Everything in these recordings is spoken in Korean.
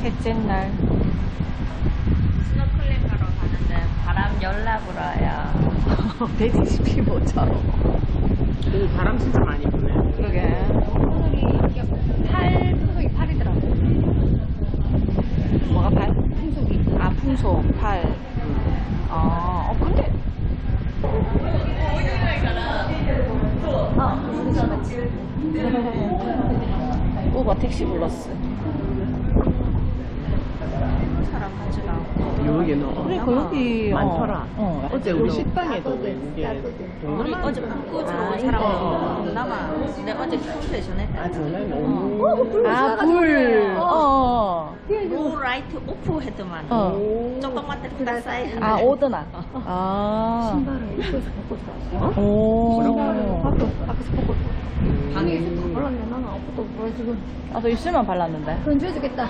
셋째 날 스노클링 하러 가는데 바람 열나 불어요. 돼지집이 뭐처럼. 오, 바람 진짜 많이 부네. 그러게. 팔, 풍속이 팔이더라고. 뭐가 팔? 풍속이. 아, 풍속, 팔. 아, 어, 근데. 아, 우버 택시 불렀어. 사람 하지도 않고. 여기 너. 그러니까 여기 많더라. 어, 어. 어제 우리 식당에도 이게 동물이 어제 북구주로 아, 사람 이거. 동남아. 근데 어제 풀에 전했다. 아 저는 너무 아, 불. 어. 로 라이트 오프 헤드만 어. 조금만 딱 사이 아, 오드나. 아. 신발을 입고서 벗고. 오. 뭐라고? 방에서 발랐네 나는 아무것도 몰라 지금 아, 저 입술만 발랐는데. 그건 줘야겠다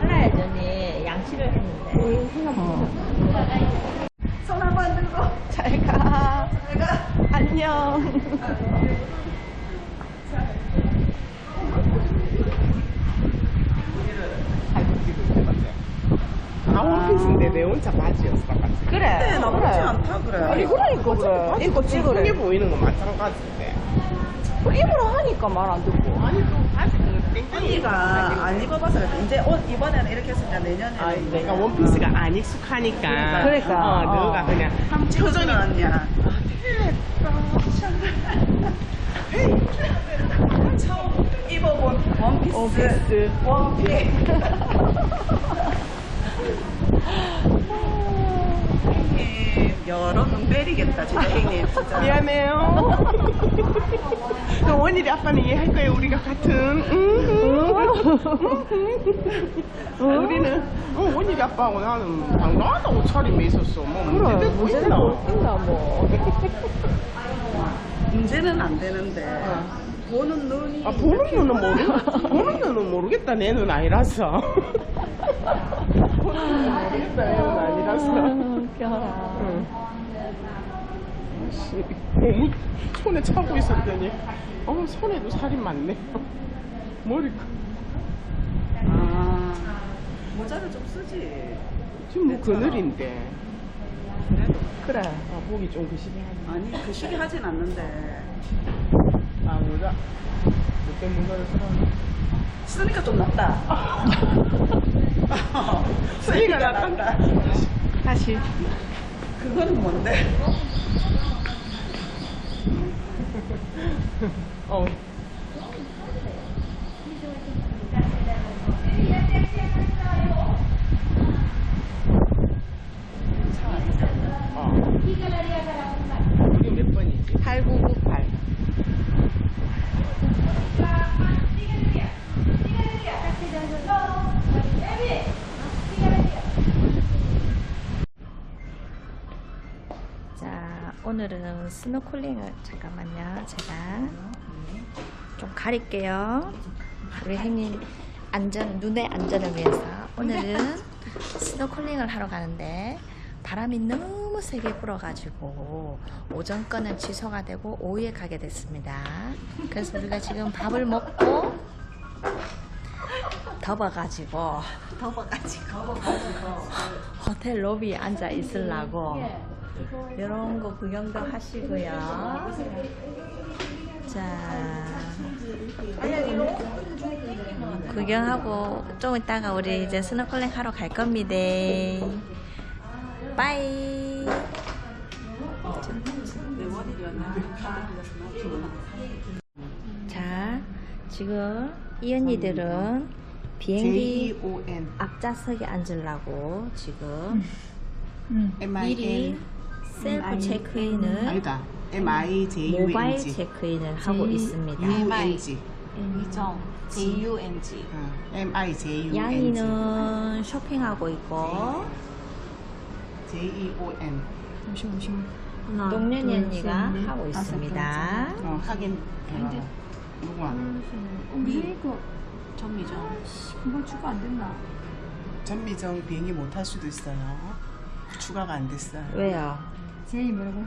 팔아야지 언니 양치를 했는데 어. 손 한번 들고. 잘 가. 잘 가. 안녕. 아 원피스인데 내 혼자 바지였어 바지. 그래. 나쁘지 않다 그래. 아니, 그러니까 그래. 입고 찍으래. 게 보이는 건 마찬가지인데. 입으로 하니까 말 안 듣고. 아니 또 바지 그. 언니가 안 입어봐서 그래. 이제 옷 이번에는 이렇게 했으니까 내년에는 아, 내가 원피스가 안 익숙하니까. 그러니까. 어, 어. 너가 그냥 표정이 언니야. 처음 입어본 원피스. 원피스. 형님 여러 눈 빼리겠다 진짜 형님 진짜. 미안해요. 그 원일이 아빠는 이해할 거예요. 우리가 같은. 음, 음. 우리는 어, 원일이 아빠하고 나는 당당하다 옷차림에 있었어. 뭐 문제될 거 있나? 있나 뭐. 문제는 안 되는데 보는 눈이 아 보는 눈은 모르 보는 눈은 모르겠다. 내 눈 아니라서. 보는 눈은 모르겠다. 내 눈 아니라서. 웃겨라. 응. 씨, 너무 손에 차고 있었더니 어 손에도 살이 많네. 머리 아 모자를 좀 쓰지. 지금 뭐 그늘인데. 그래도 그래. 아 보기 좀 그시기 하네. 아니 그 시기 하진 않는데 아 모자. 그때 모자를 쓰라는. 쓰니까 좀 낫다. 쓰니까 낫다. 다시. 그거는 뭔데? 어. 어. 이게 몇 번이지? 8998. 자 오늘은 스노클링을 잠깐만요. 제가 좀 가릴게요. 우리 행님 안전 눈의 안전을 위해서. 오늘은 스노클링을 하러 가는데 바람이 너무 세게 불어가지고 오전 거는 취소가 되고 오후에 가게 됐습니다. 그래서 우리가 지금 밥을 먹고 덥어가지고 덥어가지고. 호텔 로비에 앉아 있으려고 이런 거 구경도 하시고요. 자, 구경하고 좀 이따가 우리 이제 스노클링 하러 갈 겁니다. 빠이. 자, 지금 이 언니들은 비행기 J-E-O-N. 앞좌석에 앉으려고 지금 M-I-N. 미리 셀프 체크인을 아니다. M-I-J-U-N-G. 모바일 체크인을 하고 있습니다. U-N-G. 이정 J-U-N-G 어, M-I-J-U-N-G. 양이는 쇼핑하고 있고 J-E-O-N. 잠시만 잠시만 하나 동년이 둘, 언니가 셋, 넷, 하고 다섯, 있습니다. 어, 하긴. 어, 누구 안 언니 그 전미정 그걸 추가 안 됐나? 전미정 비행기 못 탈 수도 있어요. 추가가 안 됐어요. 왜요? 제이 뭐라고?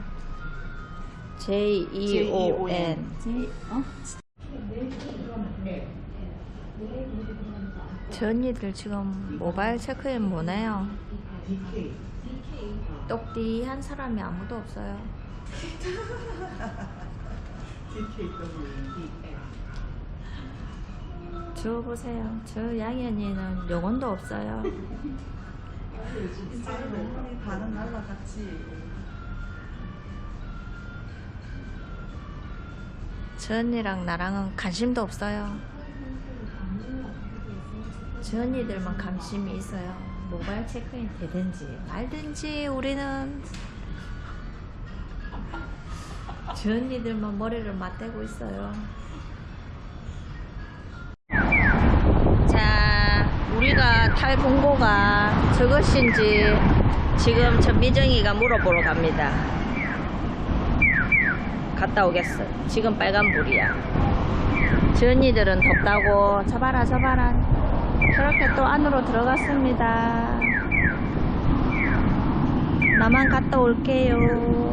J E O N 제이 어? 저 언니들 지금 모바일 체크인 뭐네요. 똑띠 한 사람이 아무도 없어요. 저 보세요. 저 양현이는 영혼도 없어요. 반은 날라갔지. 저 언니랑 나랑은 관심도 없어요. 저 언니들만 관심이 있어요. 모바일 체크인 되든지 말든지 우리는 저 언니들만 머리를 맞대고 있어요. 자, 우리가 탈 봉고가 저것인지 지금 전미정이가 물어보러 갑니다. 갔다 오겠어. 지금 빨간불이야. 저 언니들은 덥다고 저봐라 저봐라. 그렇게 또 안으로 들어갔습니다. 나만 갔다 올게요.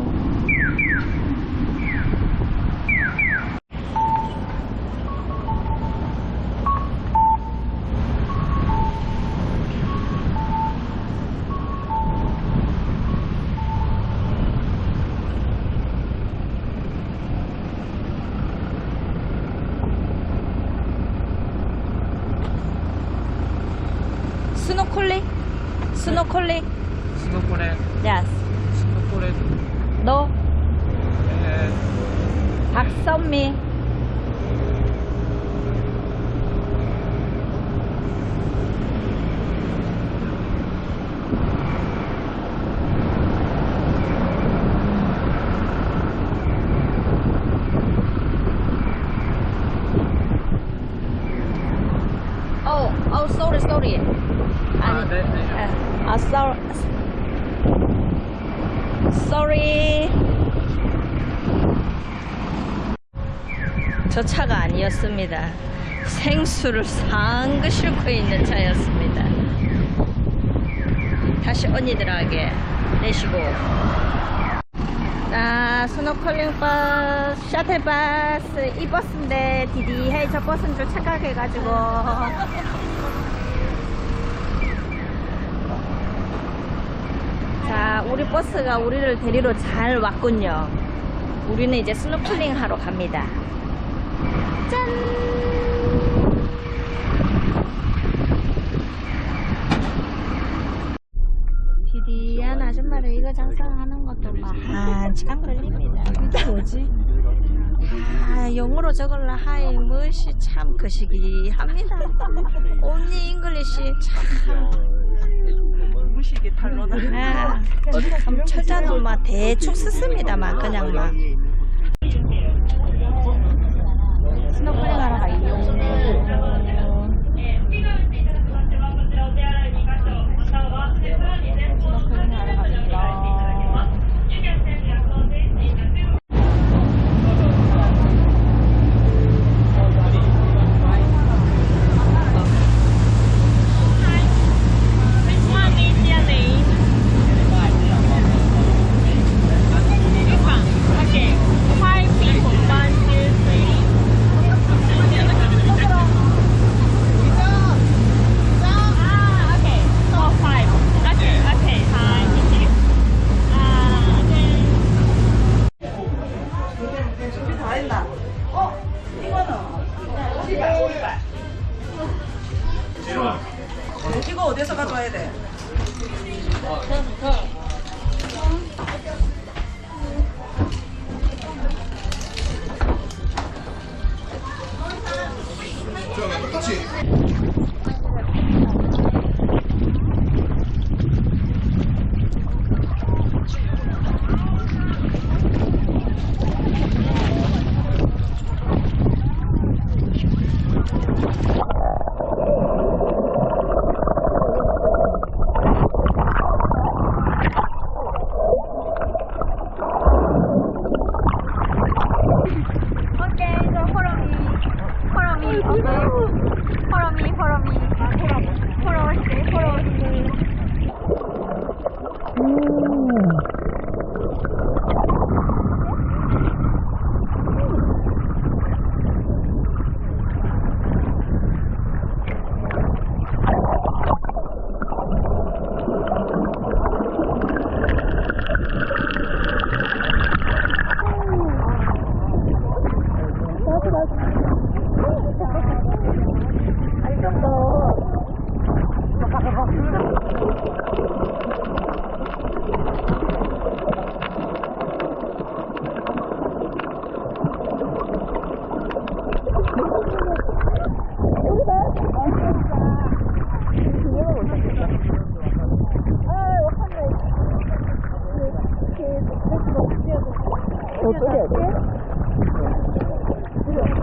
스노클링? 스노클링? 스노볼에 Yes. 스노볼에 너 에, 박선미. Oh, oh, sorry, sorry. 아, 네, 네. 아, sorry. Sorry. 저 차가 아니었습니다. 생수를 상그 싣고 있는 차였습니다. 다시 언니들에게 내시고. 자, 스노클링 버스, 셔틀 버스, 이 버스인데 디디해 저 버스인 줄 착각해가지고. 자, 우리 버스가 우리를 데리러 잘 왔군요. 우리는 이제 스노클링 하러 갑니다. 짠! 디디한 아줌마를 이거 장사하는 것도 막 한참 걸립니다. 이게 뭐지? 아, 영어로 적을라 하이 무시 참 거시기 합니다. 옴니 잉글리시 참 무식이 탈로나. 아, 철자도 막 대충 쓰습니다. 막 그냥 막. 스노클링 하러 오케 follow me, follow me, follow me, follow me. 我不要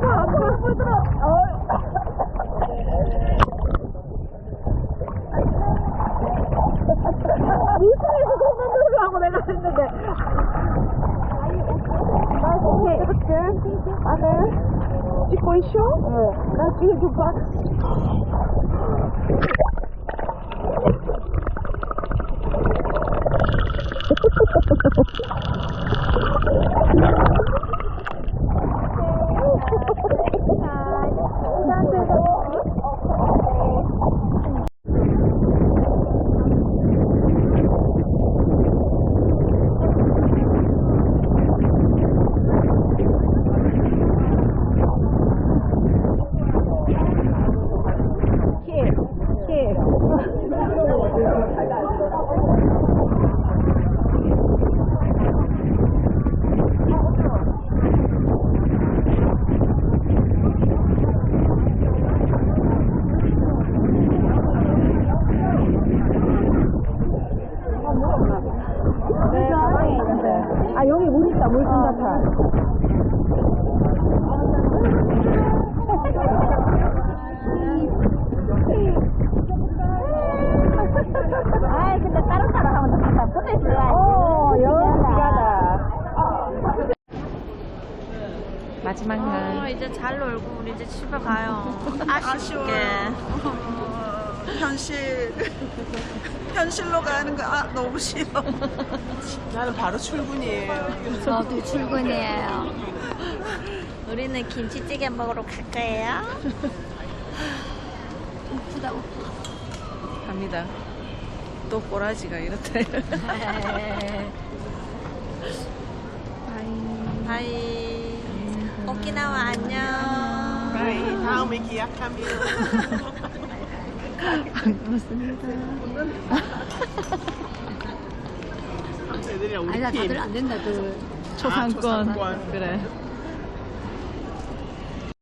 마 날. 어, 이제 잘 놀고 우리 이제 집에 가요. 아쉽게. 현실 현실로 가는 거 아, 너무 싫어. 나는 바로 출근이에요. 저도 출근이에요. 우리는 김치찌개 먹으러 갈 거예요. 우프다 우프. 갑니다. 또 꼬라지가 이렇대. 바이. 오키나와 안녕. 바이, 다음 에 기약하면. 우리 아니다 팀. 다들 안 된다 그 초상권. 그래.